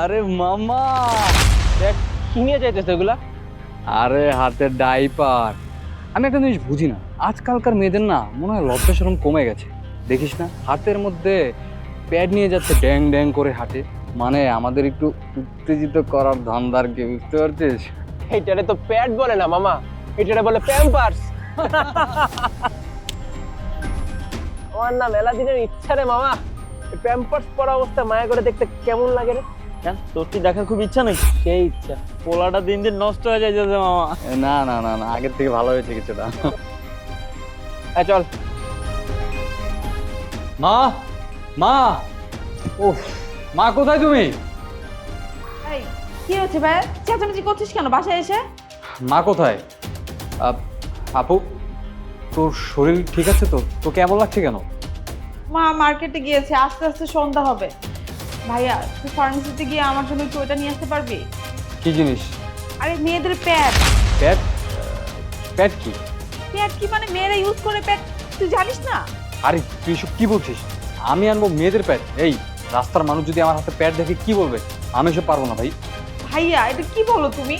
আরে মামা, দেখ, কি নিয়ে যাইতেছে এগুলা? আরে হাতে ডাইপার। আমি একটা জিনিস বুঝি না, আজকালকার মেয়েদের না মনে হয় লজ্জা শরম কমে গেছে। দেখিস না, হাতের মধ্যে প্যাড নিয়ে যাচ্ছে ড্যাং ড্যাং করে হাঁটে। মানে আমাদের একটু উত্তেজিত করার ধান্দার কি বুঝতে পারছিস? এইটারে তো প্যাড বলে না, মামা। এটারে বলে প্যাম্পার্স। আমার না মেলা দিনের ইচ্ছা রে, মামা। প্যাম্পার্স পরা অবস্থা মায়া করে দেখতে কেমন লাগে রে। কেন? তোর কি দেখার খুব ইচ্ছা নাকি? সেই ইচ্ছা? পোলাটা দিন দিন নষ্ট হয়ে যাইতেছে মামা। না না না না আগের থেকে ভালো হয়েছে কিছুটা। হ্যাঁ চল। মা মা। উফ। মা কোথায় তুমি? এই কি হচ্ছে ভাই? চেঁচামেচি করছিস কেন বাসায় এসে? মা কোথায়? আপ- আপু তোর শরীর ঠিক আছে তো? তো কেমন লাগছে কেন? মা মার্কেটে গিয়েছে আস্তে আস্তে সন্ধ্যা হবে। ভাইয়া তুই ফার্মেসিতে গিয়ে আমার জন্য একটু ওটা নিয়ে আসতে পারবি? কি জিনিস? আরে মেয়েদের প্যাড প্যাট প্যাট কি? প্যাড কি মানে মেয়েরা ইউজ করে প্যাড তুই জানিস না? আরে তুই এসব কি বলছিস? আমি আনব মেয়েদের প্যাট এই রাস্তার মানুষ যদি আমার হাতে প্যাট দেখে কি বলবে? আমি সব পারব না ভাই। ভাইয়া এটা কি বলো তুমি?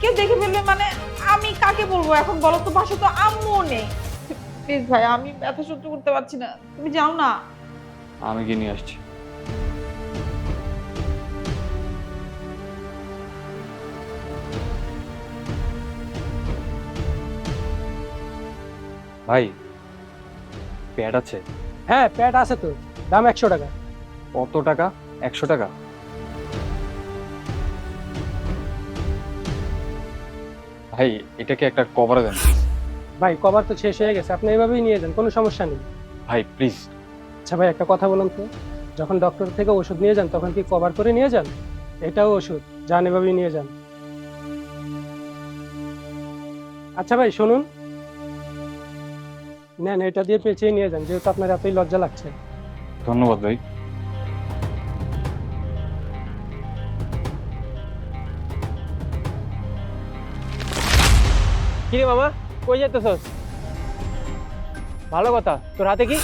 কেউ দেখে ফেলবে মানে আমি কাকে বলব এখন বলো তো? বাসা তো আম্মুও নেই। প্লিজ ভাই আমি ব্যথা সহ্য করতে পারছি না। তুমি যাও না। আমি গিয়ে নিয়ে আসছি। ভাই প্যাড আছে। হ্যাঁ প্যাড আছে তো। দাম একশো টাকা। কত টাকা? একশো টাকা? ভাই এটাকে একটা কভার দেন। ভাই কভার তো শেষ হয়ে গেছে। আপনি এভাবেই নিয়ে যান কোনো সমস্যা নেই। ভাই প্লিজ আচ্ছা ভাই একটা কথা বলুন তো। যখন ডক্টর থেকে ওষুধ নিয়ে যান তখন কি কভার করে নিয়ে যান? এটাও ওষুধ যান এভাবেই নিয়ে যান। আচ্ছা ভাই শুনুন। নেন এটা দিয়ে পেঁচিয়ে নিয়ে যান যেহেতু আপনার এতই লজ্জা লাগছে। ধন্যবাদ ভাই। কি রে মামা কই যাইতেছস? ভালো কথা তোর হাতে কি?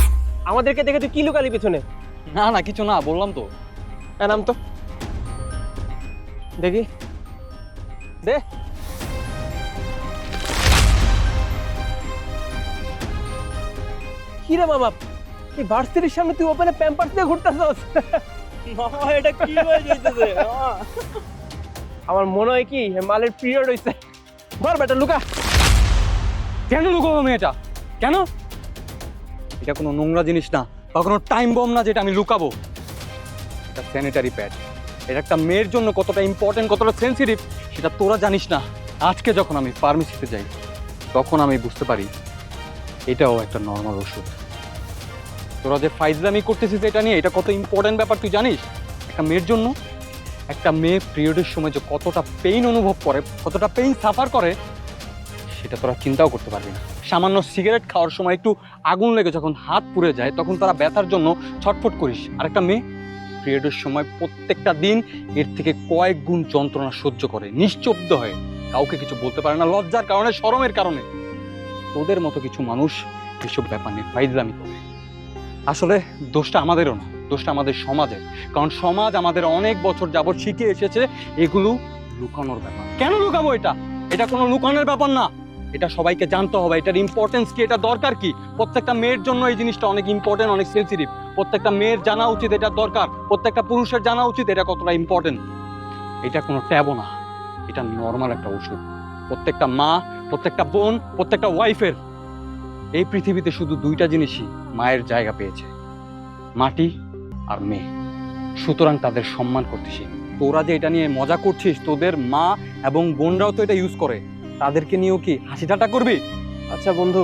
আমাদেরকে দেখে তুই কি লুকালি পিছনে? না না কিছু না বললাম তো। নাম তো। দেখি। দে। কি রে মামা এই ভার্সিটির সামনে তুই ওপেনে প্যাম্পার্স দিয়ে ঘুরতেছস? মামা এটা কি হয়ে যাইতেছে? আমার মনে হয় কি এ মালের পিরিয়ড হইছে। ধর বেটা লুকা। কেন লুকাবো আমি এটা কেন? এটা কোনো নোংরা জিনিস না বা কোনো টাইম বম না যেটা আমি লুকাবো। এটা স্যানিটারি প্যাড এটা একটা মেয়ের জন্য কতটা ইম্পর্টেন্ট কতটা সেন্সিটিভ সেটা তোরা জানিস না। আজকে যখন আমি ফার্মেসিতে যাই তখন আমি বুঝতে পারি এটাও একটা নর্মাল ওষুধ। তোরা যে ফাইজলামি করতেছিস এটা নিয়ে, এটা কত ইম্পর্টেন্ট ব্যাপার তুই জানিস? একটা মেয়ের জন্য, একটা মেয়ে পিরিয়ডের সময় যে কতটা পেইন অনুভব করে, কতটা পেইন সাফার করে, সেটা তোরা চিন্তাও করতে পারবি না। সামান্য সিগারেট খাওয়ার সময় একটু আগুন লেগে যখন হাত পুড়ে যায়, তখন তারা ব্যথার জন্য ছটফট করিস। আর একটা মেয়ে পিরিয়ডের সময় প্রত্যেকটা দিন এর থেকে কয়েক গুণ যন্ত্রণা সহ্য করে, নিশ্চব্দ হয়। কাউকে কিছু বলতে পারে না, লজ্জার কারণে, শরমের কারণে। তোদের মতো কিছু মানুষ এসব ব্যাপার নিয়ে ফাইজলামি করে। আসলে দোষটা আমাদেরও না, দোষটা আমাদের সমাজের। কারণ সমাজ আমাদের অনেক বছর যাবৎ শিখে এসেছে এগুলো লুকানোর ব্যাপার। কেন লুকাবো এটা? এটা কোনো লুকানোর ব্যাপার না। এটা সবাইকে জানতে হবে, এটার ইম্পর্টেন্স কি, এটা দরকার কি? প্রত্যেকটা মেয়ের জন্য এই জিনিসটা অনেক ইম্পর্টেন্ট অনেক সেন্সিটিভ প্রত্যেকটা মেয়ের জানা উচিত এটা দরকার, প্রত্যেকটা পুরুষের জানা উচিত এটা কতটা ইম্পর্টেন্ট এটা কোনো ট্যাবও না, এটা নর্মাল একটা ওষুধ। প্রত্যেকটা মা, প্রত্যেকটা বোন, প্রত্যেকটা ওয়াইফের এই পৃথিবীতে শুধু দুইটা জিনিসই মায়ের জায়গা পেয়েছে, মাটি আর মেয়ে। সুতরাং তাদের সম্মান করতে শিখ তোরা যে এটা নিয়ে মজা করছিস, তোদের মা এবং বোনরাও তো এটা ইউজ করে। তাদেরকে নিয়েও কি হাসি ঠাট্টা করবি? আচ্ছা বন্ধু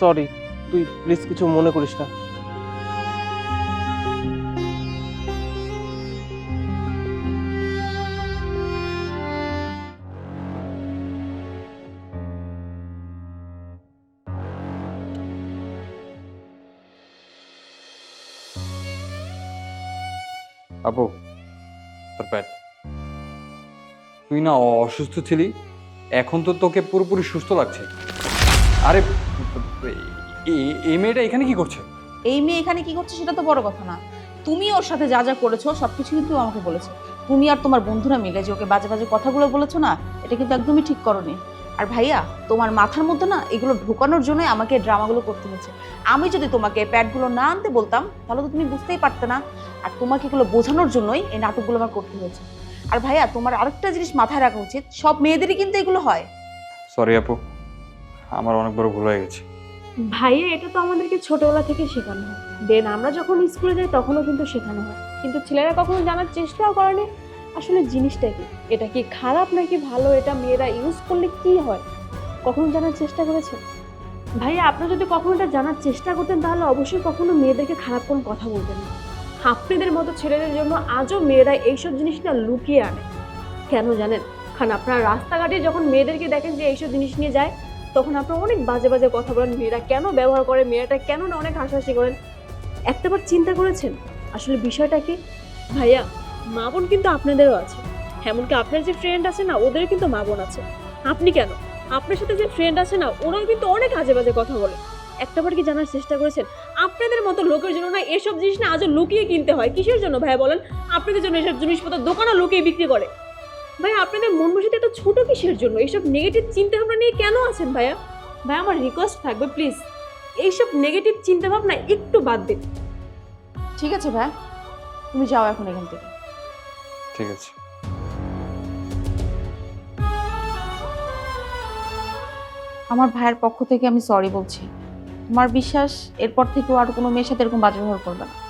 সরি তুই প্লিজ কিছু মনে করিস না। আপু, তোর প্যাট তুই না অসুস্থ ছিলি, এখন তো তোকে পুরোপুরি সুস্থ লাগছে। আরে এই মেয়েটা এখানে কি করছে? এই মেয়ে এখানে কি করছে সেটা তো বড় কথা না। তুমি ওর সাথে যা যা করেছ সবকিছু কিন্তু ও আমাকে বলেছে। তুমি আর তোমার বন্ধুরা মিলে যে ওকে বাজে বাজে কথাগুলো বলেছ না, এটা কিন্তু একদমই ঠিক করনি। আর ভাইয়া তোমার মাথার মধ্যে না এগুলো ঢোকানোর জন্য আমাকে ড্রামাগুলো করতে হচ্ছে। আমি যদি তোমাকে প্যাডগুলো না আনতে বলতাম তাহলে তো তুমি বুঝতেই পারতে না। আর তোমাকে এগুলো বোঝানোর জন্যই এই নাটকগুলো আমার করতে হয়েছে। আর ভাইয়া তোমার আরেকটা জিনিস মাথায় রাখা উচিত সব মেয়েদেরই কিন্তু এগুলো হয়। সরি আপু আমার অনেক বড় ভুল হয়ে গেছে। ভাইয়া এটা তো আমাদেরকে ছোটবেলা থেকে শেখানো হয়। দেন আমরা যখন স্কুলে যাই তখনও কিন্তু শেখানো হয়। কিন্তু ছেলেরা কখনো জানার চেষ্টাও করেনি। আসলে জিনিসটা কি? এটা কি খারাপ নাকি ভালো? এটা মেয়েরা ইউজ করলে কি হয়? কখনো জানার চেষ্টা করেছেন? ভাইয়া, আপনি যদি কখনো এটা জানার চেষ্টা করতেন, তাহলে অবশ্যই কখনো মেয়েদেরকে খারাপ কোনো কথা বলতেন না। আপনাদের মতো ছেলেদের জন্য আজও মেয়েরা এইসব জিনিসটা লুকিয়ে আনে। কেন জানেন? কারণ আপনারা রাস্তাঘাটে যখন মেয়েদেরকে দেখেন যে এইসব জিনিস নিয়ে যায়, তখন আপনারা অনেক বাজে বাজে কথা বলেন। মেয়েরা কেন ব্যবহার করে? মেয়েটা কেন না অনেক হাসাহাসি করেন? একটাবার চিন্তা করেছেন? আসলে বিষয়টা কি? ভাইয়া মা বোন কিন্তু আপনাদেরও আছে। এমনকি আপনার যে ফ্রেন্ড আছে না, ওদেরও কিন্তু মা বোন আছে। আপনি কেন? আপনার সাথে যে ফ্রেন্ড আছে না, ওরাও কিন্তু অনেক আজে বাজে কথা বলে। একটাবার কি জানার চেষ্টা করেছেন? আপনাদের মতো লোকের জন্য না, এসব জিনিস না আজও লুকিয়ে কিনতে হয়। কিসের জন্য ভাইয়া বলেন? আপনাদের জন্য এসব জিনিসপত্র দোকানে লুকিয়ে বিক্রি করে। ভাই, আপনাদের মন বসিতে এত ছোট কিসের জন্য? এইসব নেগেটিভ চিন্তা ভাবনা নিয়ে কেন আছেন ভাইয়া? ভাই, আমার রিকোয়েস্ট থাকবে প্লিজ এইসব নেগেটিভ চিন্তা ভাবনা একটু বাদ দিন। ঠিক আছে ভাই, তুমি যাও এখন এখান থেকে। ঠিক আছে। আমার ভাইয়ের পক্ষ থেকে আমি সরি বলছি। তোমার বিশ্বাস, এরপর থেকে আর কোনো মেয়ের সাথে এরকম বাজে ব্যবহার করবে না।